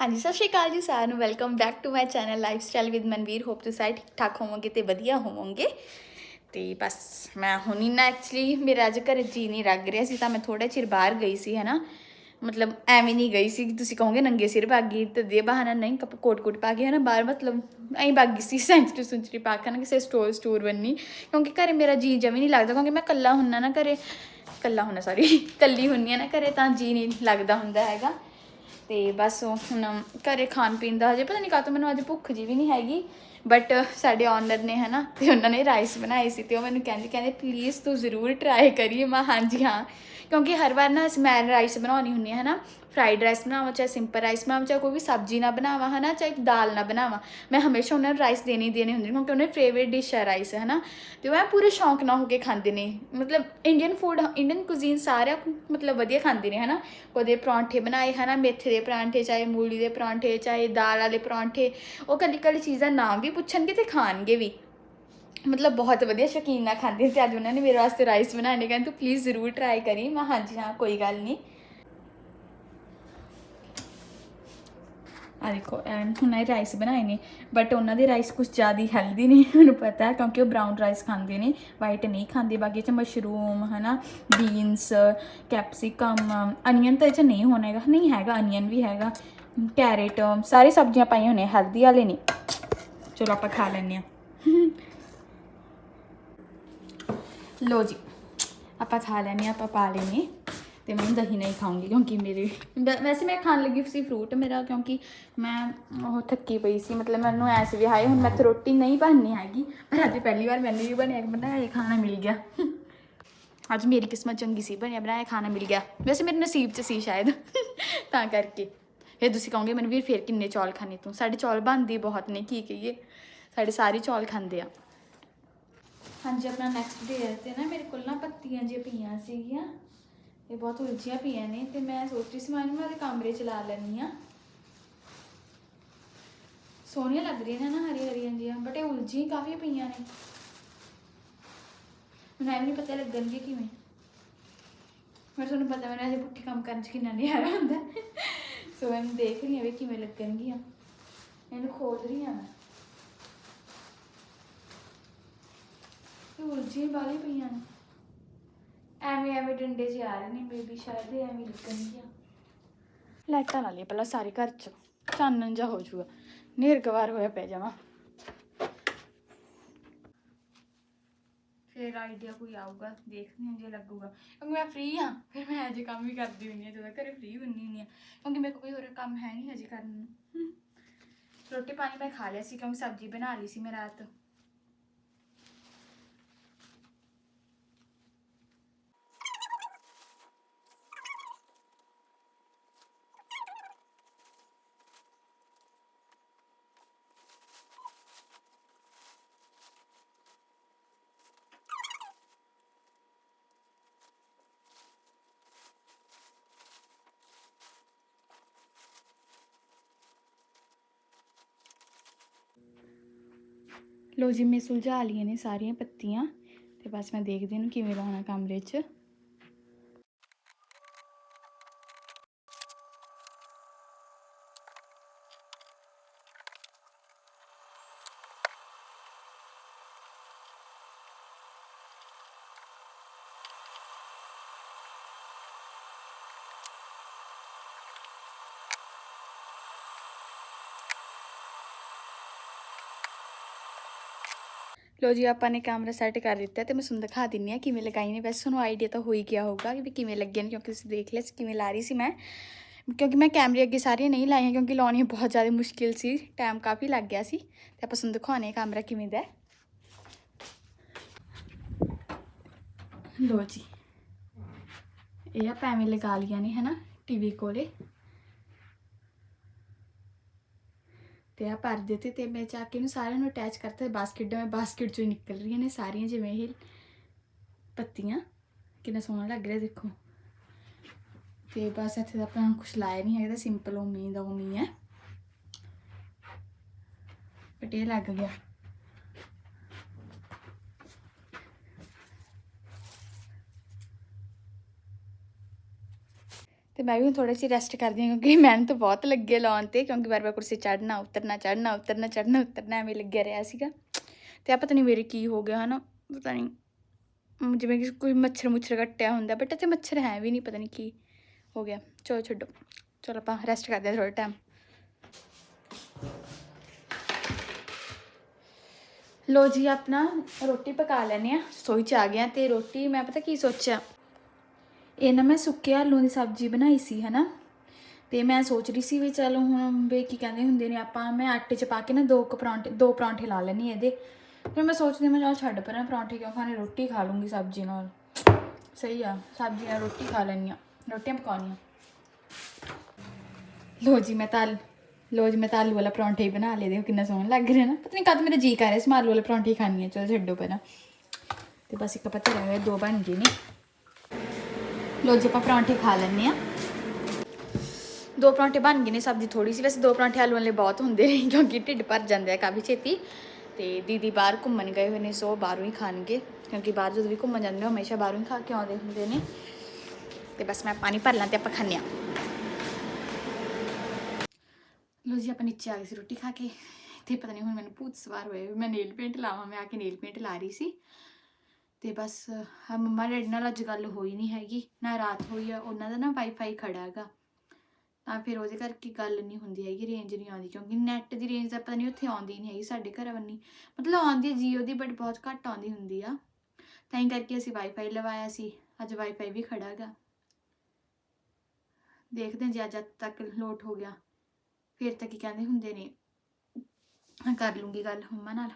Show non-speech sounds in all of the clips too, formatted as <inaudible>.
ਹਾਂਜੀ, ਸਤਿ ਸ਼੍ਰੀ ਅਕਾਲ ਜੀ ਸਾਰਿਆਂ ਨੂੰ। Welcome back to my channel lifestyle with Manveer hope ਤੁਸੀਂ ਸਾਰੇ ਠੀਕ ਠਾਕ ਹੋਵੋਗੇ ਤੇ ਵਧੀਆ ਹੋਵੋਗੇ। ਤੇ ਬਸ, ਮੈਂ ਹੁਣੀ ਨਾ ਐਕਚੁਅਲੀ ਮੇਰਾ ਅੱਜ ਘਰੇ ਜੀ ਨਹੀਂ ਲੱਗ ਰਿਹਾ ਸੀ, ਤਾਂ ਮੈਂ ਥੋੜਾ ਚਿਰ ਬਾਹਰ ਗਈ ਸੀ, ਹਨਾ। ਮਤਲਬ ਐਵੇਂ ਨਹੀਂ ਗਈ ਸੀ ਕਿ ਤੁਸੀਂ ਕਹੋਗੇ ਨੰਗੇ ਸਿਰ ਭਾਗੀ ਤੇ ਦੇ ਬਹਾਨਾ ਨਹੀਂ, ਕਪ ਕੋਟ ਕੋਟ ਪਾ ਕੇ, ਹਨਾ, ਬਾਹਰ ਮਤਲਬ ਐਂ ਭਾਗੀ ਸੀ, ਸੈਂਚਰੀ ਸੁੰਚਰੀ ਪਾ ਕੇ ਨਾ ਕਿਸੇ ਸਟੋਰ ਸਟੋਰ ਬੰਨੀ। ਕਿਉਂਕਿ ਘਰੇ ਮੇਰਾ ਜੀ ਜਮੀ ਨਹੀਂ ਲੱਗਦਾ, ਕਿਉਂਕਿ ਮੈਂ ਕੱਲਾ ਹੁੰਨਾ ਨਾ ਘਰੇ। ਕੱਲਾ ਹੁੰਨਾ ਸੌਰੀ ਕੱਲੀ ਹੁੰਨੀ ਆ ਨਾ ਘਰੇ, ਤਾਂ ਜੀ ਨਹੀਂ ਲੱਗਦਾ ਹੁੰਦਾ ਹੈਗਾ। ਤੇ ਬਸ ਉਹ ਹੁਣ ਘਰੇ ਖਾਣ ਪੀਣ ਦਾ ਹਜੇ ਪਤਾ ਨਹੀਂ ਕਾਹਤੋਂ ਮੈਨੂੰ ਅੱਜ ਭੁੱਖ ਜੀ ਵੀ ਨਹੀਂ ਹੈਗੀ ਬਟ ਸਾਡੇ ਓਨਰ ਨੇ ਹਨਾ ਤੇ ਉਹਨਾਂ ਨੇ ਰਾਈਸ ਬਣਾਏ ਸੀ ਤੇ ਉਹ ਮੈਨੂੰ ਕਹਿੰਦੇ ਕਹਿੰਦੇ ਪਲੀਜ਼ ਤੂੰ ਜ਼ਰੂਰ ਟਰਾਈ ਕਰੀਏ। ਮੈਂ ਹਾਂਜੀ ਹਾਂ। ਕਿਉਂਕਿ ਹਰ ਵਾਰ ਨਾ ਅਸੀਂ ਮੈਂ ਰਾਈਸ ਬਣਾਉਣੀ ਹੁੰਦੀ ਹੈ, ਹਨਾ? ਫਰਾਈਡ ਰਾਈਸ ਬਣਾਵਾਂ, ਚਾਹੇ ਸਿੰਪਲ ਰਾਈਸ ਬਣਾਵਾਂ, ਚਾਹੇ ਕੋਈ ਵੀ ਸਬਜ਼ੀ ਨਾ ਬਣਾਵਾਂ, ਹਨਾ? ਚਾਹੇ ਦਾਲ ਨਾ ਬਣਾਵਾਂ। ਮੈਂ ਹਮੇਸ਼ਾ ਉਹਨਾਂ ਨੂੰ ਰਾਈਸ ਦੇਣੇ ਹੀ ਦੇਣੇ ਹੁੰਦੇ ਕਿਉਂਕਿ ਉਹਨਾਂ ਦੀ ਫੇਵਰੇਟ ਡਿਸ਼ ਹੈ ਰਾਈਸ, ਹਨਾ? ਤੇ ਉਹ ਐਂ ਪੂਰੇ ਸ਼ੌਂਕ ਨਾਲ ਹੋ ਕੇ ਖਾਂਦੇ ਨੇ। ਮਤਲਬ ਇੰਡੀਅਨ ਫੂਡ ਇੰਡੀਅਨ ਕੁਜ਼ੀਨ ਸਾਰਾ ਮਤਲਬ ਵਧੀਆ ਖਾਂਦੇ ਨੇ, ਹਨਾ? ਉਹਦੇ ਪਰੌਂਠੇ ਬਣਾਏ, ਹਨਾ? ਮੇਥੇ ਦੇ ਪਰੌਂਠੇ, ਚਾਹੇ ਮੂਲੀ ਦੇ ਪਰੌਂਠੇ, ਚਾਹੇ ਦਾਲ ਵਾਲੇ ਪਰੌਂਠੇ, ਉਹ ਕੱਲੀ ਕੱਲੀ ਚੀਜ਼ਾਂ ਨਾਮ ਵੀ ਪੁੱਛਣਗੇ ਤੇ ਖਾਣਗੇ ਵੀ। ਮਤਲਬ ਬਹੁਤ ਵਧੀਆ ਸ਼ੌਕੀਨ ਨਾਲ ਖਾਂਦੇ ਤੇ ਅੱਜ ਉਹਨਾਂ ਨੇ ਮੇਰੇ ਵਾਸਤੇ ਰਾਈਸ ਬਣਾਣੇ ਕਹਿੰਦੇ ਤੂੰ ਪਲੀਜ਼ ਜ਼ਰੂਰ ਟਰਾਈ ਕਰੀ। ਮੈਂ ਹਾਂਜੀ, ਹਾਂ, ਕੋਈ ਗੱਲ ਨਹੀਂ। ਆ ਦੇਖੋ ਐਂਡ ਹੁਣ ਇਹ ਰਾਈਸ ਬਣਾਏ ਨੇ ਬਟ ਉਹਨਾਂ ਦੇ ਰਾਈਸ ਕੁਝ ਜ਼ਿਆਦਾ ਹੈਲਦੀ ਨਹੀਂ, ਮੈਨੂੰ ਪਤਾ ਹੈ, ਕਿਉਂਕਿ ਉਹ ਬ੍ਰਾਊਨ ਰਾਈਸ ਖਾਂਦੇ ਨੇ ਵਾਈਟ ਨਹੀਂ ਖਾਂਦੇ। ਬਾਕੀ ਚ ਮਸ਼ਰੂਮ ਹਨਾ ਬੀਨਸ ਕੈਪਸਿਕਮ ਅਨੀਅਨ ਤਾਂ ਇਹ ਚ ਨਹੀਂ ਹੋਣਾ ਹੈਗਾ। ਨਹੀਂ ਹੈਗਾ ਅਨੀਅਨ ਵੀ ਹੈਗਾ ਕੈਰਟ ਸਾਰੀ ਸਬਜ਼ੀਆਂ ਪਾਈਆਂ ਹੋਣੀਆਂ ਹੈਲਦੀ ਵਾਲੇ ਨਹੀਂ ਚਲੋ ਆਪਾਂ ਖਾ ਲੈਂਦੇ ਹਾਂ। ਲੋ ਜੀ, ਆਪਾਂ ਖਾ ਲੈਨੇ ਆਪਾਂ ਪਾ ਲੈਨੇ ਤੇ ਮੈਂ ਦਹੀਂ ਨਹੀਂ ਖਾਉਂਗੀ ਕਿਉਂਕਿ ਮੇਰੇ ਵੈਸੇ ਮੈਂ ਖਾਣ ਲੱਗੀ ਸੀ ਫਰੂਟ ਮੇਰਾ ਕਿਉਂਕਿ ਮੈਂ ਉਹ ਥੱਕੀ ਪਈ ਸੀ, ਮਤਲਬ ਮੈਨੂੰ ਐਸ ਵੀ ਹਾਏ, ਹੁਣ ਮੈਂ ਤਾਂ ਰੋਟੀ ਨਹੀਂ ਬਣਨੀ ਹੈਗੀ, ਪਰ ਅੱਜ ਪਹਿਲੀ ਵਾਰ ਮੈਨੂੰ ਵੀ ਬਣਿਆ, ਬਣਾਇਆ ਖਾਣਾ ਮਿਲ ਗਿਆ। ਅੱਜ ਮੇਰੀ ਕਿਸਮਤ ਚੰਗੀ ਸੀ, ਬਣਿਆ, ਬਣਾਇਆ, ਖਾਣਾ ਮਿਲ ਗਿਆ। ਵੈਸੇ ਮੇਰੇ ਨਸੀਬ 'ਚ ਸੀ ਸ਼ਾਇਦ, ਤਾਂ ਕਰਕੇ। ਫਿਰ ਤੁਸੀਂ ਕਹੋਗੇ, ਮੈਨੂੰ ਮਨਵੀਰ ਫਿਰ ਕਿੰਨੇ ਚੌਲ ਖਾਣੇ ਤੂੰ? ਸਾਡੇ ਚੌਲ ਬਣਦੀ ਬਹੁਤ ਨੇ, ਕੀ ਕਹੀਏ? ਸਾਡੇ ਸਾਰੇ ਚੌਲ ਖਾਂਦੇ ਆ। ਹਾਂਜੀ, ਆਪਣਾ ਨੈਕਸਟ ਡੇ ਤੇ ਨਾ ਮੇਰੇ ਕੋਲ ਨਾ ਪੱਤੀਆਂ ਜਿਹੀਆਂ ਪਈਆਂ ਸੀਗੀਆਂ। ਇਹ ਬਹੁਤ ਉਲਝੀਆਂ ਪਈਆਂ ਨੇ ਤੇ ਮੈਂ ਸੋਚ ਰਹੀ ਸੀ ਮੈਂ ਇਹਨਾਂ ਨੂੰ ਇਹਦੇ ਕਮਰੇ ਚ ਲਾ ਲੈਣੀ ਆ ਸੋਹਣੀਆਂ ਲੱਗ ਰਹੀਆਂ ਨੇ ਨਾ ਹਰੀ ਹਰੀਆਂ ਜੀਆਂ ਬਟ ਇਹ ਉਲਝੀ ਕਾਫੀ ਪਈਆਂ ਨੇ। ਮੈਨੂੰ ਐਵੇਂ ਨਹੀਂ ਪਤਾ ਲੱਗਣਗੇ ਕਿਵੇਂ। ਮੈਂ ਤੁਹਾਨੂੰ ਪਤਾ ਮੈਨੂੰ ਅਜੇ ਪੁੱਠੇ ਕੰਮ ਕਰਨ ਚ ਕਿੰਨਾ ਨਹੀਂ ਆ ਹੁੰਦਾ ਸੋ ਮੈਂ ਦੇਖ ਰਹੀ ਹਾਂ ਵੀ ਕਿਵੇਂ ਲੱਗਣਗੀਆਂ। ਇਹਨੂੰ ਖੋਲ ਰਹੀ ਹਾਂ ਮੈਂ। ਇਹ ਉਲਝੀ ਵਾਲੀ ਪਈਆਂ ਨੇ। ਐਵੇਂ ਐਵੇਂ ਡੰਡੇ ਜਿਹੇ ਆ ਰਹੇ ਨੇ, ਬੇਬੀ ਸ਼ਾਇਦ ਇਹ ਐਵੇਂ ਲੱਗਣਗੀਆਂ ਲਾਈਟਾਂ ਲਾ ਲਈ ਪਹਿਲਾਂ ਸਾਰੇ ਘਰ ਚ, ਚਾਨਣ ਜਾ ਹੋ ਜਾਊਗਾ। ਨਿਰਗਵਾਰ ਹੋਇਆ ਪੈ ਜਾਵਾਂ ਫਿਰ ਆਈਡੀਆ ਕੋਈ ਆਊਗਾ, ਦੇਖਦੇ ਹਾਂ ਜੇ ਲੱਗੂਗਾ। ਕਿਉਂਕਿ ਮੈਂ ਫ੍ਰੀ ਹਾਂ, ਫਿਰ ਮੈਂ ਅਜੇ ਕੰਮ ਵੀ ਕਰਦੀ ਹੁੰਦੀ ਹਾਂ, ਜਦੋਂ ਘਰੇ ਫ੍ਰੀ ਹੁੰਦੀ ਹੁੰਦੀ ਹਾਂ। ਕਿਉਂਕਿ ਮੇਰੇ ਕੋਲ ਕੋਈ ਹੋਰ ਕੰਮ ਹੈ ਨਹੀਂ ਹਜੇ ਕਰਨ ਨੂੰ। ਰੋਟੀ ਪਾਣੀ ਮੈਂ ਖਾ ਲਿਆ ਸੀ, ਕਿਉਂਕਿ ਸਬਜ਼ੀ ਬਣਾ ਲਈ ਸੀ ਮੈਂ ਰਾਤ। ਲੋ ਜੀ ਮੈਂ ਸੁਲਝਾ ਲਈਆਂ ਨੇ ਸਾਰੀਆਂ ਪੱਤੀਆਂ ਤੇ ਬਸ ਮੈਂ ਦੇਖਦੀ ਹਾਂ ਕਿਵੇਂ ਲਾਉਣਾ ਕਮਰੇ 'ਚ। ਲੋ ਜੀ, ਆਪਾਂ ਨੇ ਕੈਮਰਾ ਸੈੱਟ ਕਰ ਦਿੱਤਾ ਤੇ ਮੈਂ ਤੁਹਾਨੂੰ ਦਿਖਾ ਦਿੰਨੀ ਆ ਕਿਵੇਂ ਲਗਾਈ ਨੇ। ਵੈਸੇ ਤੁਹਾਨੂੰ ਆਈਡੀਆ ਤਾਂ ਹੋ ਹੀ ਗਿਆ ਹੋਊਗਾ ਕਿ ਵੀ ਕਿਵੇਂ ਲੱਗੇ ਨੇ, ਕਿਉਂਕਿ ਤੁਸੀਂ ਦੇਖ ਲਿਆ ਸੀ ਕਿਵੇਂ ਲਾ ਰਹੀ ਸੀ ਮੈਂ। ਕਿਉਂਕਿ ਮੈਂ ਕੈਮਰੇ ਅੱਗੇ ਸਾਰੀਆਂ ਨਹੀਂ ਲਾਈਆਂ, ਕਿਉਂਕਿ ਲਾਉਣੀਆਂ ਬਹੁਤ ਜ਼ਿਆਦਾ ਮੁਸ਼ਕਿਲ ਸੀ। ਟਾਈਮ ਕਾਫੀ ਲੱਗ ਗਿਆ ਸੀ। ਤੇ ਆਪਾਂ ਤੁਹਾਨੂੰ ਦਿਖਾਉਣੇ ਆ ਕੈਮਰਾ ਕਿਵੇਂ ਦਾ ਲੋ ਜੀ। ਇਹ ਆਪਾਂ ਐਵੇਂ ਲਗਾ ਲਈਆਂ ਨੇ, ਹਨਾ, ਟੀਵੀ ਕੋਲੇ। ਤੇ ਆ ਭਰ ਤੇ ਤੇ ਮੈਂ ਜਾ ਕੇ ਇਹਨੂੰ ਸਾਰਿਆਂ ਨੂੰ ਅਟੈਚ ਕਰਤਾ ਬਾਸਕਟ ਮੈਂ ਬਾਸਕਟ ਚੋਂ ਹੀ ਨਿਕਲ ਰਹੀਆਂ ਨੇ ਸਾਰੀਆਂ ਜਿਵੇਂ ਇਹ ਪੱਤੀਆਂ, ਕਿੰਨਾ ਸੋਹਣਾ ਲੱਗ ਰਿਹਾ ਦੇਖੋ। ਤੇ ਬਸ ਇੱਥੇ ਤਾਂ ਆਪਾਂ ਕੁਝ ਲਾਇਆ ਨਹੀਂ ਹੈਗਾ ਤਾਂ ਸਿੰਪਲ ਉਮੀ ਦਾ ਉਮੀ ਹੈ। ਬਟ ਇਹ ਲੱਗ ਗਿਆ। ਤੇ ਮੈਂ ਵੀ ਹੁਣ ਥੋੜਾ ਜਿਹਾ ਰੈਸਟ ਕਰਦੀ ਹਾਂ ਕਿਉਂਕਿ <laughs> ਮਿਹਨਤ ਬਹੁਤ ਲੱਗੇ ਲਾਉਣ ਤੇ, ਕਿਉਂਕਿ ਵਾਰ ਵਾਰ ਕੁਰਸੀ ਚੜਨਾ ਉਤਰਨਾ ਚੜਨਾ ਉਤਰਨਾ ਚੜਨਾ ਉਤਰਨਾ, ਐਵੇਂ ਲੱਗਿਆ ਰਿਹਾ ਸੀਗਾ। ਤੇ ਆ ਪਤਾ ਨਹੀਂ ਮੇਰੇ ਕੀ ਹੋ ਗਿਆ, ਹਨਾ? ਪਤਾ ਨਹੀਂ। ਜਿਵੇਂ ਕਿ ਕੋਈ ਮੱਛਰ ਮੁੱਛਰ ਕੱਟਿਆ ਹੁੰਦਾ, ਬਟ ਇੱਥੇ ਮੱਛਰ ਹੈ ਵੀ ਨਹੀਂ, ਪਤਾ ਨਹੀਂ ਕੀ ਹੋ ਗਿਆ। ਚਲੋ ਛੱਡੋ। ਚਲੋ ਆਪਾਂ ਰੈਸਟ ਕਰਦੇ ਹਾਂ ਥੋੜਾ ਟਾਈਮ ਲੋ ਜੀ, ਆਪਣਾ ਰੋਟੀ ਪਕਾ ਲੈਨੇ ਆ ਸੋਈ ਚ ਆ ਗਿਆ ਤੇ ਰੋਟੀ, ਮੈਂ ਪਤਾ ਕੀ ਸੋਚਿਆ? ਇਹ ਨਾ ਮੈਂ ਸੁੱਕੇ ਆਲੂਆਂ ਦੀ ਸਬਜ਼ੀ ਬਣਾਈ ਸੀ, ਹਨਾ? ਤੇ ਮੈਂ ਸੋਚ ਰਹੀ ਸੀ ਵੀ ਚਲੋ ਹੁਣ ਵੀ ਕੀ ਕਹਿੰਦੇ ਹੁੰਦੇ ਨੇ, ਆਪਾਂ ਮੈਂ ਆਟੇ 'ਚ ਪਾ ਕੇ ਨਾ ਦੋ ਕੁ ਪਰੌਂਠੇ, ਦੋ ਪਰੌਂਠੇ ਲਾ ਲੈਣੀ ਇਹਦੇ। ਫਿਰ ਮੈਂ ਸੋਚਦੀ ਮੈਂ ਚਲ ਛੱਡ ਪਰਾਂ ਪਰੌਂਠੇ ਕਿਉਂ ਖਾਣੇ, ਰੋਟੀ ਖਾ ਲੂੰਗੀ ਸਬਜ਼ੀ ਨਾਲ। ਸਹੀ ਆ ਸਬਜ਼ੀ ਨਾਲ ਰੋਟੀ ਖਾ ਲੈਣੀ ਆ ਰੋਟੀਆਂ ਪਕਾਉਣੀਆਂ। ਲੋ ਜੀ, ਮੈਂ ਤਾਂ ਲੋ ਜੀ, ਮੈਂ ਤਾਂ ਆਲੂ ਵਾਲਾ ਪਰੌਂਠਾ ਹੀ ਬਣਾ ਲਿਆ, ਦੇਖੋ ਕਿੰਨਾ ਸੋਹਣਾ ਲੱਗ ਰਿਹਾ ਨਾ। ਪਤਾ ਨਹੀਂ ਕਦ ਮੇਰਾ ਜੀ ਕਰ ਰਿਹਾ ਸੀ, ਮੈਂ ਆਲੂ ਵਾਲੇ ਪਰੌਂਠੇ ਹੀ ਖਾਣੀ ਆ ਚਲੋ ਛੱਡੋ ਪਰਾਂ ਤੇ ਬਸ ਇੱਕ ਪਤਾ ਰਹਿ ਗਿਆ, ਦੋ ਬਣ ਗਏ ਨੇ। ਲੋ ਜੀ, ਆਪਾਂ ਪਰੌਂਠੇ ਖਾ ਲੈਣੇ ਆ ਦੋ ਪਰੌਂਠੇ ਬਣ ਗਏ ਨੇ ਸਬਜ਼ੀ ਥੋੜੀ ਸੀ ਵੈਸੇ ਦੋ ਪਰੌਂਠੇ ਆਲੂ ਵਾਲੇ ਬਹੁਤ ਹੁੰਦੇ ਨੇ, ਕਿਉਂਕਿ ਢਿੱਡ ਭਰ ਜਾਂਦੇ ਆ ਕਾਫੀ ਛੇਤੀ। ਤੇ ਦੀਦੀ ਬਾਹਰ ਘੁੰਮਣ ਗਏ ਹੋਏ ਨੇ, ਸੋ ਬਾਹਰੋਂ ਹੀ ਖਾਣਗੇ। ਕਿਉਂਕਿ ਬਾਹਰ ਜਦੋਂ ਵੀ ਘੁੰਮਣ ਜਾਂਦੇ ਹੋ ਹਮੇਸ਼ਾ ਬਾਹਰੋਂ ਹੀ ਖਾ ਕੇ ਆਉਂਦੇ ਹੁੰਦੇ ਨੇ। ਤੇ ਬਸ ਮੈਂ ਪਾਣੀ ਭਰ ਲਾਂ ਤੇ ਆਪਾਂ ਖਾਂਦੇ ਹਾਂ। ਲੋ ਜੀ, ਆਪਾਂ ਨੀਚੇ ਆ ਗਏ ਸੀ ਰੋਟੀ ਖਾ ਕੇ। ਤੇ ਪਤਾ ਨਹੀਂ ਹੁਣ ਮੈਨੂੰ ਭੂਤ ਸਵਾਰ ਹੋਏ ਵੀ ਮੈਂ ਨੇਲ ਪੇਂਟ ਲਾਵਾਂ, ਮੈਂ ਆ ਕੇ ਨੇਲ ਪੇਂਟ ਲਾ ਰਹੀ ਸੀ। ਤੇ ਬਸ, ਹਾਂ, ਮੰਮਾ ਡੈਡੀ ਨਾਲ ਅੱਜ ਗੱਲ ਹੋਈ ਨਹੀਂ ਹੈਗੀ, ਨਾ ਰਾਤ ਹੋਈ ਆ, ਉਹਨਾਂ ਦਾ ਨਾ ਵਾਈਫਾਈ ਖੜਾ ਹੈਗਾ। ਤਾਂ ਫਿਰ ਉਹਦੇ ਕਰਕੇ ਗੱਲ ਨਹੀਂ ਹੁੰਦੀ ਹੈਗੀ ਰੇਂਜ ਨਹੀਂ ਆਉਂਦੀ, ਕਿਉਂਕਿ ਨੈੱਟ ਦੀ ਰੇਂਜ ਤਾਂ ਪਤਾ ਨਹੀਂ ਉੱਥੇ ਆਉਂਦੀ ਨਹੀਂ ਹੈਗੀ ਸਾਡੇ ਘਰ ਵੰਨੀ ਮਤਲਬ ਆਉਂਦੀ ਹੈ ਜੀਓ ਦੀ ਬਟ ਬਹੁਤ ਘੱਟ ਆਉਂਦੀ ਹੁੰਦੀ ਆ। ਤਾਂ ਹੀ ਕਰਕੇ ਅਸੀਂ ਵਾਈਫਾਈ ਲਵਾਇਆ ਸੀ, ਅੱਜ ਵਾਈਫਾਈ ਵੀ ਖੜਾ ਹੈਗਾ। ਦੇਖਦੇ ਜੇ ਅੱਜ ਤੱਕ ਲੋਟ ਹੋ ਗਿਆ। ਫਿਰ ਤਾਂ ਕੀ ਕਹਿੰਦੇ ਹੁੰਦੇ ਨੇ ਹਾਂ ਕਰ ਲੂੰਗੀ ਗੱਲ ਮੰਮਾ ਨਾਲ।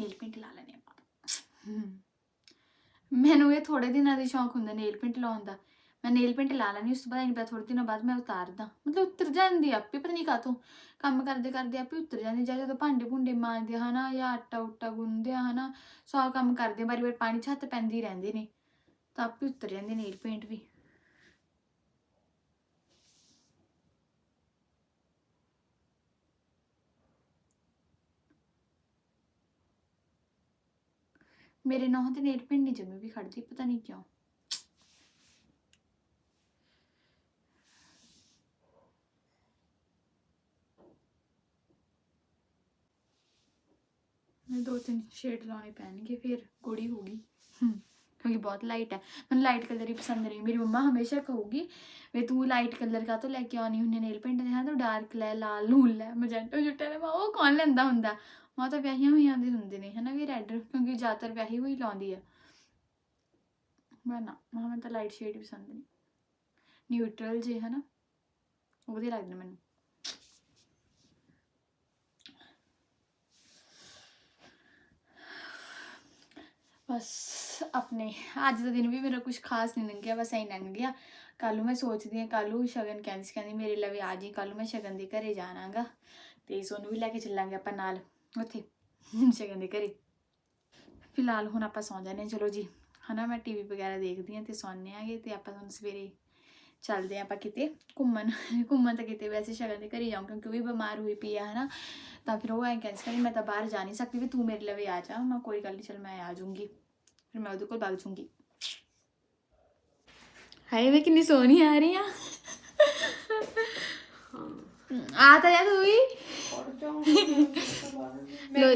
ਨੇਲ ਪੇਂਟ ਲਾ ਲੈਣੇ ਆਪਾਂ। ਮੈਨੂੰ ਇਹ ਥੋੜੇ ਦਿਨਾਂ ਦੀ ਸ਼ੌਂਕ ਹੁੰਦਾ ਨੇਲ ਪੇਂਟ ਲਾਉਣ ਦਾ। ਮੈਂ ਨੇਲ ਪਿੰਟ ਲਾ ਲੈਣੀ ਉਸ ਤੋਂ ਬਾਅਦ ਨਹੀਂ ਪਤਾ ਥੋੜੇ ਦਿਨਾਂ ਬਾਅਦ ਮੈਂ ਉਤਾਰਦਾ। ਮਤਲਬ ਉਤਰ ਜਾਂਦੀ ਆਪੇ, ਪਤਾ ਨਹੀਂ ਕਾਤੋਂ ਕੰਮ ਕਰਦੇ ਕਰਦੇ ਆਪੇ ਉਤਰ ਜਾਂਦੀ ਜਾਂ ਜਦੋਂ ਭਾਂਡੇ ਭੁੰਡੇ ਮਾਂਜਦੇ ਆ, ਹਨਾ, ਜਾਂ ਆਟਾ ਉਟਾ ਗੁੰਨਦੇ ਆ, ਹਨਾ, ਸੌ ਕੰਮ ਕਰਦੇ ਵਾਰੀ ਵਾਰੀ ਪਾਣੀ 'ਚ ਹੱਥ ਪੈਂਦੇ ਰਹਿੰਦੇ ਨੇ। ਤਾਂ ਆਪੇ ਉਤਰ ਜਾਂਦੇ ਨੇਲ ਪੇਂਟ ਵੀ। ਮੇਰੇ ਨੌਂ ਤੇ ਨੇਲ ਪੇਂਟ ਨਹੀਂ ਜਮੇ ਵੀ ਖੜਦੀ ਪਤਾ ਨਹੀਂ ਕਿਉਂ। ਮੈਂ ਦੋ ਤਿੰਨ ਸ਼ੇਡ ਲਾਉਣੇ ਪੈਣਗੇ ਫਿਰ ਗੋੜੀ ਹੋਗੀ ਹਮ, ਕਿਉਂਕਿ ਬਹੁਤ ਲਾਈਟ ਹੈ। ਮੈਨੂੰ ਲਾਈਟ ਕਲਰ ਹੀ ਪਸੰਦ ਨਹੀਂ ਮੇਰੀ ਮੰਮਾ ਹਮੇਸ਼ਾ ਕਹੂਗੀ ਵੀ ਤੂੰ ਲਾਈਟ ਕਲਰ ਕਾ ਤੋਂ ਲੈ ਕੇ ਆਉਣੀ ਹੁੰਦੀ ਨੇਲ ਪੇਂਟ ਦੇ ਹਾਂ ਤੂੰ ਡਾਰਕ ਲੈ ਲਾਲ ਨੂਲ ਲੈ ਮਜੈਂਟੋ ਜੁੱਟਾ ਲੈ ਮਾਂ ਉਹ ਤਾਂ ਵਿਆਹੀਆਂ ਹੋਈਆਂ ਦੇ ਹੁੰਦੇ ਨੇ, ਹਨਾ ਵੀ ਰੈੱਡ ਕਿਉਂਕਿ ਜ਼ਿਆਦਾਤਰ ਵਿਆਹੀ ਹੋਈ ਲਾਉਂਦੀ ਆ। ਮੈਂ ਮੈਨੂੰ ਤਾਂ ਲਾਈਟ ਸ਼ੇਡ ਪਸੰਦ ਨਹੀਂ। ਨਿਊਟਰਲ ਜੇ, ਹਨਾ। ਉਹ ਵਧੀਆ ਲੱਗਦੇ ਮੈਨੂੰ। ਬਸ ਆਪਣੇ, ਅੱਜ ਦਾ ਦਿਨ ਵੀ ਮੇਰਾ ਕੁਝ ਖਾਸ ਨਹੀਂ ਲੰਘਿਆ, ਬਸ ਐਂ ਲੰਘ ਗਿਆ। ਕੱਲ ਨੂੰ ਮੈਂ ਸੋਚਦੀ ਹਾਂ ਕੱਲ ਨੂੰ ਸ਼ਗਨ ਕਹਿੰਦੀ ਸੀ, ਕਹਿੰਦੀ ਮੇਰੇ ਲਈ ਆ ਜੀ ਕੱਲ ਨੂੰ ਮੈਂ ਸ਼ਗਨ ਦੇ ਘਰੇ ਜਾਣਾਗਾ। ਤੇ ਸੋਨੂੰ ਵੀ ਲੈ ਕੇ ਚੱਲਾਂਗੇ ਆਪਾਂ ਨਾਲ। ਉੱਥੇ। ਸ਼ਗਨ ਦੇ ਘਰੇ। ਫਿਲਹਾਲ ਹੁਣ ਆਪਾਂ ਸੌਂ ਜਾਂਦੇ ਹਾਂ। ਚਲੋ ਜੀ, ਹਨਾ, ਮੈਂ ਟੀਵੀ ਵਗੈਰਾ ਦੇਖਦੀ ਹਾਂ ਤੇ ਸੌਂਦੇ ਆਂਗੇ ਤੇ ਆਪਾਂ ਹੁਣ ਸਵੇਰੇ ਚੱਲਦੇ ਹਾਂ ਆਪਾਂ ਕਿਤੇ ਘੁੰਮਣ। ਘੁੰਮਣ ਤਾਂ ਕਿਤੇ ਵੈਸੇ ਸ਼ਗਨ ਦੇ ਘਰੇ ਜਾਉਂ ਕਿਉਂਕਿ ਉਹ ਵੀ ਬਿਮਾਰ ਹੋਈ ਪਈ ਆ, ਹਨਾ। ਤਾਂ ਫਿਰ ਉਹ ਐਂ ਕਹਿੰਦੀ ਕਹਿੰਦੀ ਮੈਂ ਤਾਂ ਬਾਹਰ ਜਾ ਨਹੀਂ ਸਕਦੀ ਵੀ ਤੂੰ ਮੇਰੇ ਲਵੇ ਆ ਜਾ। ਮੈਂ ਕੋਈ ਗੱਲ ਨਹੀਂ, ਚਲ ਮੈਂ ਆ ਜਾਊਂਗੀ। ਫਿਰ ਮੈਂ ਉਹਦੇ ਕੋਲ ਵਗ ਜਾਊਂਗੀ। ਹਾਏ ਮੈਂ ਕਿੰਨੀ ਸੋਹਣੀ ਆ ਰਹੀ ਆ। ਆ ਤਾਂ ਜਾ ਤੂੰ ਵੀ ਲੋ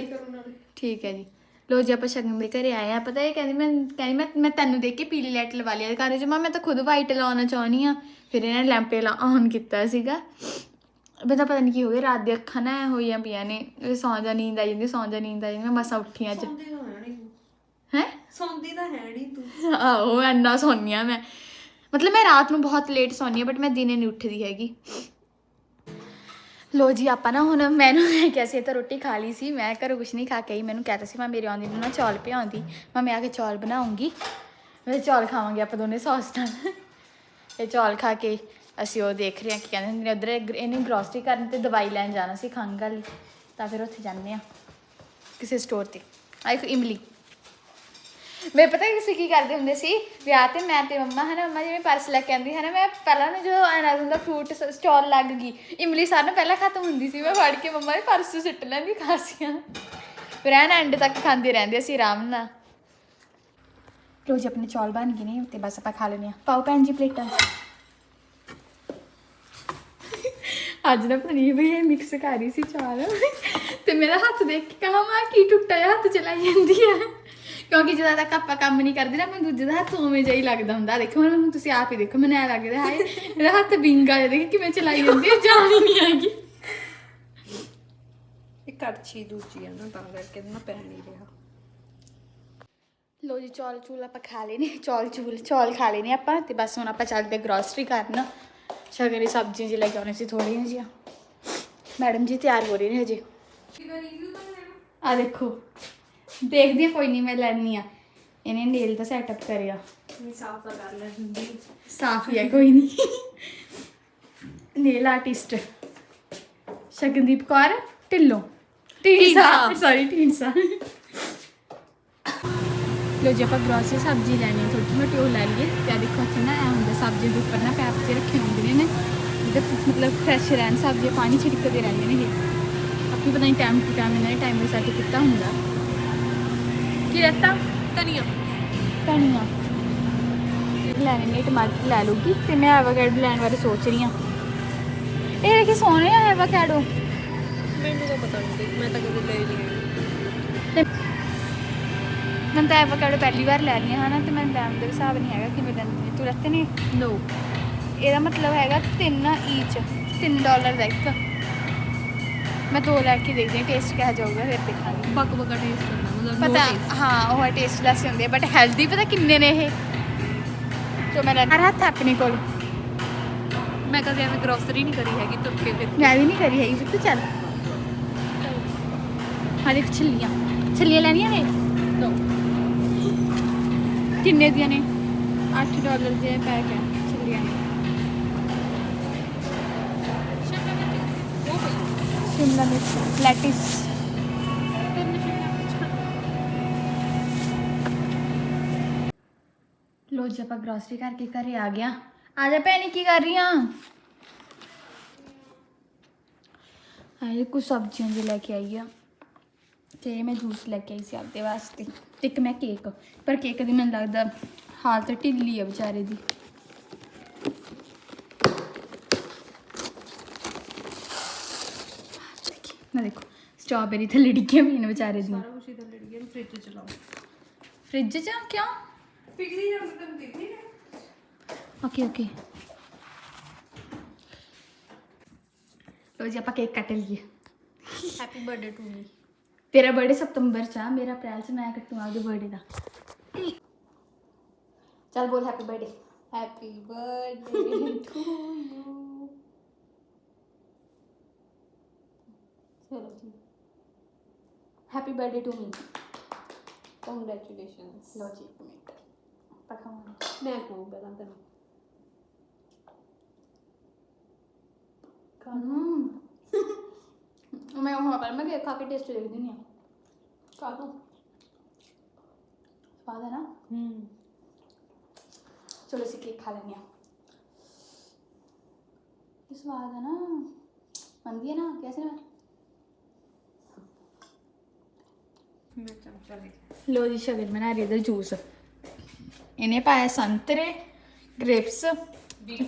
ਠੀਕ ਹੈ ਜੀ। ਲੋ ਜੀ ਆਪਾਂ ਸ਼ਗਨ ਦੇ ਘਰੇ ਆਏ ਆ। ਪਤਾ ਇਹ ਕਹਿੰਦੀ ਮੈਂ ਕਹਿੰਦੀ ਮੈਂ ਮੈਂ ਤੈਨੂੰ ਦੇਖ ਕੇ ਪੀਲੀ ਲਾਈਟ ਲਵਾ ਲਿਆ ਘਰ ਚ ਮੈਂ ਤਾਂ ਖੁਦ ਵਾਈਟ ਲਾਉਣਾ ਚਾਹਣੀ ਆ। ਫਿਰ ਇਹਨਾਂ ਨੇ ਲੈਂਪੇ ਲਾ ਆਨ ਕੀਤਾ ਸੀਗਾ। ਮੈਂ ਤਾਂ ਪਤਾ ਨਹੀਂ ਕੀ ਹੋ ਗਿਆ ਰਾਤ ਦੀ ਅੱਖਾਂ ਨਾ ਹੋਈਆਂ ਪਈਆਂ ਨੇ। ਸੌਂ ਜਾ ਨੀਂਦ ਆ ਜਾਂਦੀ ਸੌਂ ਜਾ ਨੀਂਦ ਆ ਜਾਂਦੀ ਮੈਂ ਮਸਾਂ ਉੱਠੀ ਅੱਜ ਹੈ ਸੌਂਦੀ ਤਾਂ ਹੈ ਨਹੀਂ ਤੂੰ। ਆਹੋ ਐਨਾ ਸੌਂਦੀ ਆ ਮੈਂ। ਮਤਲਬ ਮੈਂ ਰਾਤ ਨੂੰ ਬਹੁਤ ਲੇਟ ਸੌਂਦੀ ਆ ਬਟ ਮੈਂ ਦਿਨੇ ਨਹੀਂ ਉੱਠਦੀ ਹੈਗੀ। ਲੋ ਜੀ, ਆਪਾਂ ਨਾ ਹੁਣ ਮੈਨੂੰ ਮੈਂ ਕਿਹਾ ਸੀ ਇਹ ਤਾਂ ਰੋਟੀ ਖਾ ਲਈ ਸੀ। ਮੈਂ ਘਰੋਂ ਕੁਛ ਨਹੀਂ ਖਾ ਕੇ ਆਈ। ਮੈਨੂੰ ਕਹਿਤਾ ਸੀ, ਮੈਂ ਮੇਰੇ ਆਉਂਦੀ ਨੂੰ ਨਾ ਚੌਲ ਪਿਆਉਂਦੀ। ਮੈਂ ਮੈਂ ਆ ਕੇ ਚੌਲ ਬਣਾਉਂਗੀ। ਮੈਂ ਚੌਲ ਖਾਵਾਂਗੇ ਆਪਾਂ ਦੋਨੇ ਸੌਸ ਨਾਲ। ਇਹ ਚੌਲ ਖਾ ਕੇ ਅਸੀਂ ਉਹ ਦੇਖ ਰਹੇ ਹਾਂ ਕਿ ਕਹਿੰਦੇ ਹੁੰਦੇ ਨੇ। ਉਧਰ ਇਹਨੇ ਗਰੋਸਰੀ ਕਰਨ ਤੇ ਦਵਾਈ ਲੈਣ ਜਾਣਾ ਸੀ ਖੰਘ ਵਾਲੀ। ਤਾਂ ਫਿਰ ਉੱਥੇ ਜਾਂਦੇ ਆ ਕਿਸੇ ਸਟੋਰ ਤੇ। ਆਈ ਇਮਲੀ। ਮੈਂ ਪਤਾ ਕਿਸੇ ਕੀ ਕਰਦੇ ਹੁੰਦੇ ਸੀ? ਵਿਆਹ ਤੇ ਮੈਂ ਤੇ ਮੰਮਾ ਹਨਾ ਮੰਮਾ ਜਿਵੇਂ ਪਰਸ ਲੈ ਕੇ ਆਂਦੀ ਹੈ ਨਾ ਮੈਂ ਪਹਿਲਾਂ ਨਾ ਜਦੋਂ ਅਨਾਜ ਹੁੰਦਾ ਫਰੂਟ ਸਟਾਲ ਲੱਗ ਗਈ ਇਮਲੀ ਸਾਰਿਆਂ ਨਾਲੋਂ ਪਹਿਲਾਂ ਖਤਮ ਹੁੰਦੀ ਸੀ ਮੈਂ ਫੜ ਕੇ ਮੰਮਾ ਦੇ ਪਰਸ 'ਚ ਸੁੱਟ ਲੈਂਦੀ ਖਾਸੀਆਂ। ਫਿਰ ਐਨ ਐਂਡ ਤੱਕ ਖਾਂਦੇ ਰਹਿੰਦੇ ਅਸੀਂ ਆਰਾਮ ਨਾਲ। ਲੋ ਜੀ ਆਪਣੇ ਚੌਲ ਬਣ ਗਏ ਨੇ ਤੇ ਬਸ ਆਪਾਂ ਖਾ ਲੈਣੇ ਆ ਪਾਓ ਭੈਣ ਜੀ ਪਲੇਟਾਂ। ਅੱਜ ਨਾ ਪਨੀਰ ਵੀ ਇਹ ਮਿਕਸ ਕਰ ਰਹੀ ਸੀ ਚੌਲ ਤੇ ਮੇਰਾ ਹੱਥ ਦੇਖ ਕੇ ਕਹਾ ਮਾਂ ਕੀ ਟੁੱਟਾ ਹੱਥ ਚਲਾਈ ਜਾਂਦੀ ਹੈ ਕਿਉਂਕਿ ਜਦੋਂ ਤੱਕ ਆਪਾਂ ਕੰਮ ਨਹੀਂ ਕਰਦੇ ਨਾ ਮੈਨੂੰ ਦੂਜੇ ਦਾ ਹੱਥ ਉਵੇਂ ਜਿਹਾ ਹੀ ਲੱਗਦਾ ਹੁੰਦਾ। ਦੇਖੋ ਹੁਣ ਤੁਸੀਂ ਆਪ ਹੀ ਦੇਖੋ ਮੈਨੂੰ ਐ ਲੱਗਦਾ ਹਾਏ ਮੇਰਾ ਹੱਥ ਬਿੰਗਾ ਜਿਹਾ ਦੇਖ ਕਿਵੇਂ ਚਲਾਈ ਜਾਂਦੀ ਹੈ ਜਾਣ ਹੀ ਨਹੀਂ ਆਏਗੀ ਇਹ ਕੜਛੀ ਦੂਜੀ ਆ ਨਾ ਤਾਂ ਕਰਕੇ ਨਾ ਪੈ ਨਹੀਂ ਰਿਹਾ। ਲੋ ਜੀ ਚੌਲ ਚੂਲ ਆਪਾਂ ਖਾ ਲਏ ਨੇ ਚੌਲ ਚੂਲ ਚੌਲ ਖਾ ਲਏ ਨੇ ਆਪਾਂ ਤੇ ਬਸ ਹੁਣ ਆਪਾਂ ਚੱਲਦੇ ਗਰੋਸਰੀ ਕਰਨ। ਸ਼ਗਰੀ ਸਬਜ਼ੀਆਂ ਜੀ ਲੈ ਕੇ ਆਉਣੇ ਸੀ ਥੋੜੀਆਂ ਜਿਹੀਆਂ। ਮੈਡਮ ਜੀ ਤਿਆਰ ਹੋ ਰਹੇ ਨੇ ਹਜੇ। ਆ ਦੇਖੋ। ਦੇਖਦੀ ਹਾਂ ਕੋਈ ਨਹੀਂ ਮੈਂ ਲੈਣੀ ਆ। ਇਹਨੇ ਨੇਲ ਦਾ ਸੈਟਅਪ ਕਰਿਆ। ਸਾਫ਼ ਤਾਂ ਕਰ ਲੈ ਹੁੰਦੀ ਸਾਫ਼ ਹੀ ਹੈ ਕੋਈ ਨਹੀਂ nail artist Shagandeep Kaur Dhillon. Dhindsa sorry Dhindsa ਲੋ ਜੀ ਆਪਾਂ ਗਰੋਸਰੀ ਸਬਜ਼ੀ ਲੈਣੀ ਹੈ ਥੋੜੀ ਮੋਟੀ ਉਹ ਲੈ ਲਈਏ। ਤੇ ਆ ਦੇਖੋ ਇੱਥੇ ਨਾ ਐ ਹੁੰਦਾ ਸਬਜ਼ੀ ਦੇ ਉੱਪਰ ਨਾ ਪੈਪ ਤੇ ਰੱਖੇ ਹੁੰਦੇ ਨੇ ਜਿਹਦੇ ਮਤਲਬ ਫਰੈਸ਼ ਰਹਿਣ ਸਬਜ਼ੀ ਪਾਣੀ ਛਿੜਕਦੇ ਰਹਿੰਦੇ ਨੇ ਇਹ। ਆਪੀ ਪਤਾ ਨਹੀਂ ਟਾਈਮ ਟੂ ਟਾਈਮ ਇਹਨਾਂ ਨੇ ਟਾਈਮਰ ਸੈੱਟ ਕੀਤਾ ਹੁੰਦਾ। ਕੀ ਰੱਤਾ ਧਨੀਆ। ਧਨੀਆ। ਲੈਣੇ ਟਮਾਟਰ ਲੈ ਲੂਗੀ ਤੇ ਮੈਂ ਐਵੋਕੈਡੋ ਲੈਣ ਬਾਰੇ ਸੋਚ ਰਹੀ ਹਾਂ। ਇਹ ਦੇਖੀ ਸੋਹਣੇ ਆ ਐਵੋਕੈਡੋ ਮੈਨੂੰ ਤਾਂ ਪਤਾ ਨਹੀਂ ਮੈਂ ਤਾਂ ਕਦੇ ਲੈ ਨਹੀਂ ਤੇ ਮੈਂ ਤਾਂ ਐਵੋਕੈਡੋ ਪਹਿਲੀ ਵਾਰ ਲੈ ਰਹੀ ਹਾਂ ਹਨਾ ਤੇ ਮੈਨੂੰ ਲੈਣ ਦਾ ਹਿਸਾਬ ਨਹੀਂ ਹੈਗਾ ਕਿਵੇਂ ਲੈਂਦੇ ਤੂੰ ਰੱਤੇ ਨੇ? ਨੋ ਇਹਦਾ ਮਤਲਬ ਹੈਗਾ 3 ਈਚ 3 ਡਾਲਰ ਦਾ ਇੱਕ। ਮੈਂ ਦੋ ਲੈ ਕੇ ਦੇਖਦੀ ਹਾਂ ਟੇਸਟ ਕਿਹਾ ਜਾਊਗਾ ਫਿਰ ਦੇਖਾਂਗੇ। ਬੱਕ ਬੱਕਾ ਟੇਸਟ ਹੁੰਦਾ ਮਤਲਬ ਪਤਾ ਹਾਂ ਉਹ ਟੇਸਟਲੈਸ ਹੁੰਦੇ ਬਟ ਹੈਲਦੀ ਪਤਾ ਕਿੰਨੇ ਨੇ ਇਹ? ਜੋ ਮੈਂ ਹਰ ਹੱਥ ਆਪਣੇ ਕੋਲ। ਮੈਂ ਕਦੇ ਐਵੇਂ ਗਰੋਸਰੀ ਨਹੀਂ ਕਰੀ ਹੈਗੀ ਤੁਰ ਕੇ ਫਿਰ। ਮੈਂ ਵੀ ਨਹੀਂ ਕਰੀ ਹੈਗੀ ਫਿਰ ਤੂੰ ਚੱਲ। ਹਾਂ ਦੇਖ ਛੱਲੀਆਂ। ਛੱਲੀਆਂ ਲੈਣੀਆਂ ਨੇ? ਕਿੰਨੇ ਦੀਆਂ ਨੇ? 8 ਡਾਲਰ ਦੇ ਪੈਕ ਹੈ ਛੱਲੀਆਂ ਸ਼ਿਮਲਾ ਮਿਰਚ ਲੈਟਿਸ ਲੋ ਜੀ ਆਪਾਂ ਗਰੋਸਰੀ ਕਰਕੇ ਘਰੇ ਆ ਗਿਆ। ਆ ਜਾ ਭੈਣੀ ਕੀ ਕਰ ਰਹੀ ਆ? ਆਏ ਕੁਝ ਸਬਜ਼ੀਆਂ ਜੀ ਲੈ ਕੇ ਆਈ ਆ। ਤੇ ਮੈਂ ਜੂਸ ਲੈ ਕੇ ਆਈ ਸੀ ਆਪਦੇ ਵਾਸਤੇ। ਇੱਕ ਮੈਂ ਕੇਕ ਪਰ ਕੇਕ ਦੀ ਮੈਨੂੰ ਲੱਗਦਾ ਹਾਲਤ ਢਿੱਲੀ ਆ ਵਿਚਾਰੇ ਦੀ। ਨਾ ਦੇਖੋ ਸਟ੍ਰਾਬੇਰੀ ਥੱਲੇ ਡਿੱਗੀਆਂ ਵੀ ਨੇ ਵਿਚਾਰੇ ਦੀਆਂ। ਸਾਰਾ ਕੁਝ ਇਧਰ ਲੜ ਗਿਆ ਫ੍ਰਿਜ ਚ ਚਲਾਓ ਫ੍ਰਿਜ 'ਚ ਕਿਉਂ? ਪਿਗਲੀ ਜਾਂਦੀ ਤੈਨੂੰ ਦਿਖਦੀ ਨਹੀਂ ਓਕੇ ਓਕੇ ਲੋ ਜੀ ਆਪਾਂ ਕੇਕ ਕੱਟ ਲਈਏ। ਹੈਪੀ ਬਰਥਡੇ ਟੂ ਮੀ ਤੇਰਾ ਬਰਥਡੇ ਸਤੰਬਰ ਚ ਆ ਮੇਰਾ ਅਪ੍ਰੈਲ ਚ ਮੈਂ ਕੱਟੂ ਆਪਦੇ ਬਰਥਡੇ ਦਾ। ਚੱਲ ਬੋਲ happy birthday happy birthday to you ਚਲੋ ਜੀ। Happy birthday to me congratulations ਲੋ ਜੀ ਇੱਕ ਮਿੰਟ। ਪਖਾਵਾਂ ਮੈਂ ਕਹੂੰ ਪਹਿਲਾਂ ਤੈਨੂੰ। ਹਮ ਮੈਂ ਉਹ ਪਰ ਮੈਂ ਕੇਕ ਖਾ ਕੇ ਟੇਸਟ ਦੇਖਦੀ ਨਹੀਂ ਆ ਕਾਹਨੂੰ ਸਵਾਦ ਹੈ ਨਾ? ਹੂੰ। ਚਲੋ ਅਸੀਂ ਕੇਕ ਖਾ ਲੈਂਦੇ ਆ ਇਹ ਸਵਾਦ ਹੈ ਨਾ। ਮੰਦੀ ਹੈ ਨਾ ਕੈਸੇ ਨਾ ਮੈਂ ਚਮਚਾ ਲੈ ਲੋ ਜੀ ਸ਼ਗਨ ਬਣਾ ਰਹੀ ਇਹਦਾ ਜੂਸ। ਇਹਨੇ ਪਾਇਆ ਸੰਤਰੇ ਗ੍ਰੇਪਸ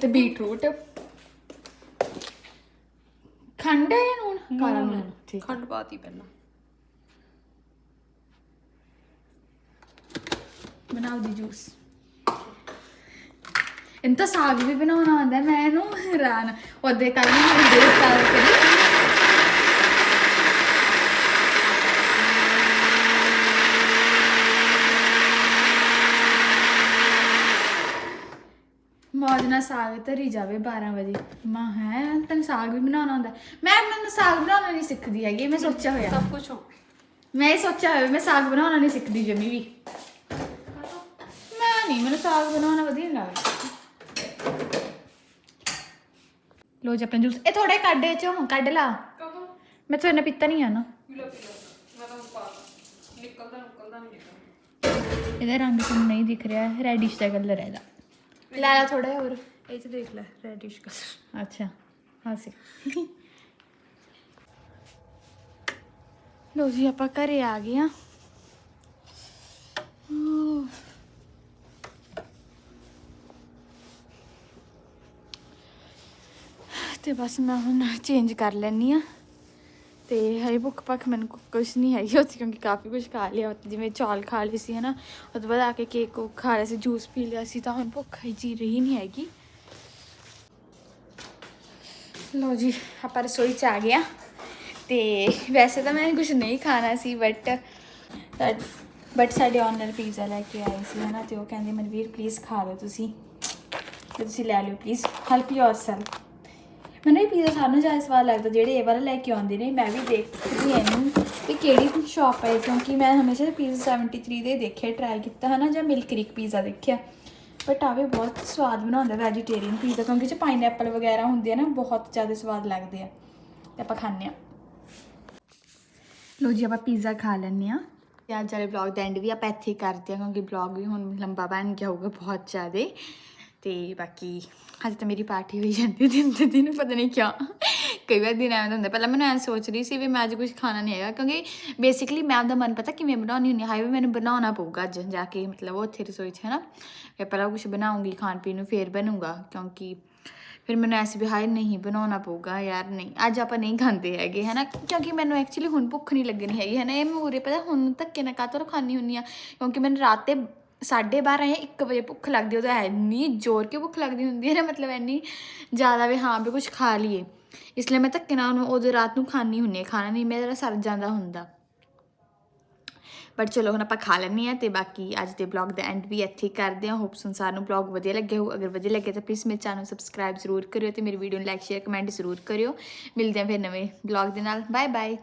ਤੇ ਬੀਟਰੂਟ ਖੰਡ ਹੈ ਜਾਂ ਨੂਣ ਕਾਲਾ ਨੂਣ ਠੀਕ। ਖੰਡ ਪਾਤੀ ਪਹਿਲਾਂ। ਬਣਾਓ ਦੀ ਜੂਸ। ਇਹਨਾਂ ਤਾਂ ਸਾਗ ਵੀ ਬਣਾਉਣਾ ਆਉਂਦਾ ਮੈਂ ਇਹਨੂੰ ਹੈਰਾਨ। ਉਹਦੇ ਕੱਲ ਦੇ ਸਾਗ ਕਰੀ ਮੌਜ ਨਾਲ ਸਾਗ ਧਰੀ ਜਾਵੇ 12 ਵਜੇ। ਮਾਂ ਹੈ ਤੈਨੂੰ ਸਾਗ ਵੀ ਬਣਾਉਣਾ ਆਉਂਦਾ ਮੈਂ ਮੈਨੂੰ ਸਾਗ ਬਣਾਉਣਾ ਨਹੀਂ ਸਿੱਖਦੀ ਹੈਗੀ ਮੈਂ ਸੋਚਿਆ ਹੋਇਆ। ਸਭ ਕੁਝ ਹੋ ਮੈਂ ਇਹ ਸੋਚਿਆ ਹੋਇਆ ਮੈਂ ਸਾਗ ਬਣਾਉਣਾ ਨਹੀਂ ਸਿੱਖਦੀ ਜਮੀ ਵੀ। ਮੈਂ ਨਹੀਂ ਮੈਨੂੰ ਸਾਗ ਬਣਾਉਣਾ ਵਧੀਆ ਨੀ ਲੱਗਦਾ। ਲੋ ਜੀ ਆਪਣਾ ਜੂਸ। ਇਹ ਥੋੜੇ ਕੱਢੇ ਚੋਂ ਕੱਢ ਲਾ। ਕਦੋਂ? ਮੈਂ ਤੋਂ ਇਹਨਾਂ ਪੀਤਾ ਨਹੀਂ ਆ ਨਾ। ਪੀਲਾ ਪੀਲਾ ਮੈਂ ਤਾਂ ਪਾ ਨਿਕਲਦਾ ਨਿਕਲਦਾ ਨਹੀਂ ਨਿਕਲਦਾ ਇਹਦਾ ਰੰਗ ਤੁਹਾਨੂੰ ਨਹੀਂ ਦਿਖ ਰਿਹਾ ਰੈਡਿਸ਼ ਦਾ ਕਲਰ ਹੈ ਇਹਦਾ। ਲਾ ਲਾ ਥੋੜਾ ਹੋਰ ਇਹ ਚ ਦੇਖ ਲੈ ਰੈਡਿਸ਼ ਕਲਰ ਅੱਛਾ ਹਾਂ ਸੀ ਲੋ ਜੀ ਆਪਾਂ ਘਰੇ ਆ ਗਏ ਆ ਤੇ ਬਸ ਮੈਂ ਹੁਣ ਚੇਂਜ ਕਰ ਲੈਣੀ ਆ ਤੇ ਹਜੇ ਭੁੱਖ ਭੱਖ ਮੈਨੂੰ ਕੁਝ ਨਹੀਂ ਹੈਗੀ ਉੱਥੇ ਕਿਉਂਕਿ ਕਾਫੀ ਕੁਝ ਖਾ ਲਿਆ ਉੱਥੇ, ਜਿਵੇਂ ਚੌਲ ਖਾ ਲਈ ਸੀ, ਹਨਾ। ਉਹ ਤੋਂ ਬਾਅਦ ਆ ਕੇ ਕੇਕ ਕੁਕ ਖਾ ਲਿਆ ਸੀ ਜੂਸ ਪੀ ਲਿਆ ਸੀ, ਤਾਂ ਹੁਣ ਭੁੱਖ ਜੀ ਰਹੀ ਨਹੀਂ ਹੈਗੀ। ਲੋ ਜੀ, ਆਪਾਂ ਰਸੋਈ ਚ ਆ ਗਿਆ ਤੇ ਵੈਸੇ ਤਾਂ ਮੈਂ ਕੁਝ ਨਹੀਂ ਖਾਣਾ ਸੀ ਬਟ ਬਟ ਸਾਡੇ ਓਨਰ ਪੀਜ਼ਾ ਲੈ ਕੇ ਆਏ ਸੀ, ਹਨਾ, ਤੇ ਉਹ ਕਹਿੰਦੇ, ਮਨਵੀਰ ਪਲੀਜ਼ ਖਾ ਲਓ ਤੁਸੀਂ। ਤੇ ਤੁਸੀਂ ਲੈ ਲਿਓ ਪਲੀਜ਼ ਹੈਲਪ ਯੋਰਸੈਲਫ ਮੈਨੂੰ ਇਹ ਪੀਜ਼ਾ ਸਾਰਿਆਂ ਨੂੰ ਜ਼ਿਆਦਾ ਸਵਾਦ ਲੱਗਦਾ, ਜਿਹੜੇ ਇਹ ਵਾਲਾ ਲੈ ਕੇ ਆਉਂਦੇ ਨੇ, ਮੈਂ ਵੀ ਦੇਖਦੀ ਹਾਂ ਇਹਨੂੰ ਕਿ ਕਿਹੜੀ ਸ਼ਾਪ ਹੈ ਕਿਉਂਕਿ ਮੈਂ ਹਮੇਸ਼ਾ ਪੀਜ਼ਾ 73 ਦੇ ਦੇਖਿਆ ਟਰਾਈ ਕੀਤਾ ਹਨਾ, ਜਾਂ ਮਿਲਕ ਕਰੀਕ ਪੀਜ਼ਾ ਦੇਖਿਆ। ਬਟ ਆਵੇ ਬਹੁਤ ਸਵਾਦ ਬਣਾਉਂਦਾ ਵੈਜੀਟੇਰੀਅਨ ਪੀਜ਼ਾ ਕਿਉਂਕਿ ਇਹ ਚ ਪਾਈਨਐਪਲ ਵਗੈਰਾ ਹੁੰਦੇ ਆ ਨਾ, ਬਹੁਤ ਜ਼ਿਆਦਾ ਸਵਾਦ ਲੱਗਦੇ ਆ। ਤੇ ਆਪਾਂ ਖਾਂਦੇ ਆ ਲੋ ਜੀ, ਆਪਾਂ ਪੀਜ਼ਾ ਖਾ ਲੈਂਦੇ ਆ ਤੇ ਅੱਜ ਵਾਲੇ ਵਲੌਗ ਦਾ ਐਂਡ ਵੀ ਆਪਾਂ ਇੱਥੇ ਕਰਦੇ ਆ ਕਿਉਂਕਿ ਵਲੌਗ ਵੀ ਹੁਣ ਲੰਬਾ ਬਣ ਗਿਆ ਹੋਊਗਾ ਬਹੁਤ ਜ਼ਿਆਦਾ। ਤੇ ਬਾਕੀ ਅੱਜ ਤਾਂ ਮੇਰੀ ਪਾਰਟੀ ਹੋਈ ਜਾਂਦੀ ਹੈ ਦਿਨ ਤੇ ਦਿਨ, ਪਤਾ ਨਹੀਂ ਕਿਉਂ। ਕਈ ਵਾਰ ਦਿਨ ਐਵੇਂ ਦਾ ਹੁੰਦਾ। ਪਹਿਲਾਂ ਮੈਨੂੰ ਐਂ ਸੋਚ ਰਹੀ ਸੀ ਵੀ ਮੈਂ ਅੱਜ ਕੁਝ ਖਾਣਾ ਨਹੀਂ ਹੈਗਾ, ਕਿਉਂਕਿ ਬੇਸਿਕਲੀ ਮੈਂ ਆਪਦਾ ਮਨ ਪਤਾ ਕਿਵੇਂ ਬਣਾਉਣੀ ਹੁੰਦੀ ਹਾਈ ਵੀ ਮੈਨੂੰ ਬਣਾਉਣਾ ਪਊਗਾ ਅੱਜ ਜਾ ਕੇ, ਮਤਲਬ ਉਹ ਉੱਥੇ ਰਸੋਈ 'ਚ ਹੈ ਨਾ ਫਿਰ ਪਹਿਲਾਂ ਕੁਝ ਬਣਾਉਂਗੀ ਖਾਣ ਪੀਣ ਨੂੰ, ਫੇਰ ਬਣੂਗਾ, ਕਿਉਂਕਿ ਫਿਰ ਮੈਨੂੰ ਐਸੀ ਵੀ ਹਾਏ ਨਹੀਂ, ਬਣਾਉਣਾ ਪਊਗਾ ਯਾਰ, ਨਹੀਂ। ਅੱਜ ਆਪਾਂ ਨਹੀਂ ਖਾਂਦੇ ਹੈਗੇ ਹੈ ਨਾ ਕਿਉਂਕਿ ਮੈਨੂੰ ਐਕਚੁਅਲੀ ਹੁਣ ਭੁੱਖ ਨਹੀਂ ਲੱਗਣੀ ਹੈਗੀ ਹੈ ਨਾ ਇਹ ਮੈਂ ਉਰੇ ਪਤਾ ਹੁਣ ਧੱਕੇ ਨਾਲ ਕਾਤੋਂ ਖਾਣੀ ਹੁੰਨੀ ਆ ਕਿਉਂਕਿ ਮੈਨੂੰ ਰਾਤ ਤੇ 12:30 ਜਾਂ 1 ਵਜੇ ਭੁੱਖ ਲੱਗਦੀ ਉਹ ਤਾਂ ਇੰਨੀ ਜ਼ੋਰ ਕੇ ਭੁੱਖ ਲੱਗਦੀ ਹੁੰਦੀ ਹੈ ਨਾ, ਮਤਲਬ ਇੰਨੀ ਜ਼ਿਆਦਾ ਵੀ ਹਾਂ ਵੀ ਕੁਝ ਖਾ ਲਈਏ। ਇਸ ਲਈ ਮੈਂ ਧੱਕੇ ਨਾਲ ਉਹਨੂੰ ਉਹਦੇ ਰਾਤ ਨੂੰ ਖਾਣੀ ਹੁੰਨੀ ਹੈ ਖਾਣਾ ਨਹੀਂ, ਮੇਰਾ ਸਰ ਜਾਂਦਾ ਹੁੰਦਾ। ਬਟ ਚਲੋ ਹੁਣ ਆਪਾਂ ਖਾ ਲੈਂਦੇ ਆ ਤੇ ਬਾਕੀ ਅੱਜ ਦੇ ਬਲੌਗ ਦਾ ਐਂਡ ਵੀ ਇੱਥੇ ਹੀ ਕਰਦੇ ਆ ਹੋਪ ਸੰਸਾਰ ਨੂੰ ਬਲੌਗ ਵਧੀਆ ਲੱਗਿਆ ਹੋਊ। ਅਗਰ ਵਧੀਆ ਲੱਗੇ ਤਾਂ ਪਲੀਜ਼ ਮੇਰੇ ਚੈਨਲ ਨੂੰ ਸਬਸਕ੍ਰਾਈਬ ਜ਼ਰੂਰ ਕਰਿਓ ਤੇ ਮੇਰੀ ਵੀਡੀਓ ਨੂੰ ਲਾਈਕ ਸ਼ੇਅਰ ਕਮੈਂਟ ਜ਼ਰੂਰ ਕਰਿਓ। ਮਿਲਦੇ ਆ ਫਿਰ ਨਵੇਂ ਬਲੌਗ ਦੇ ਨਾਲ। Bye bye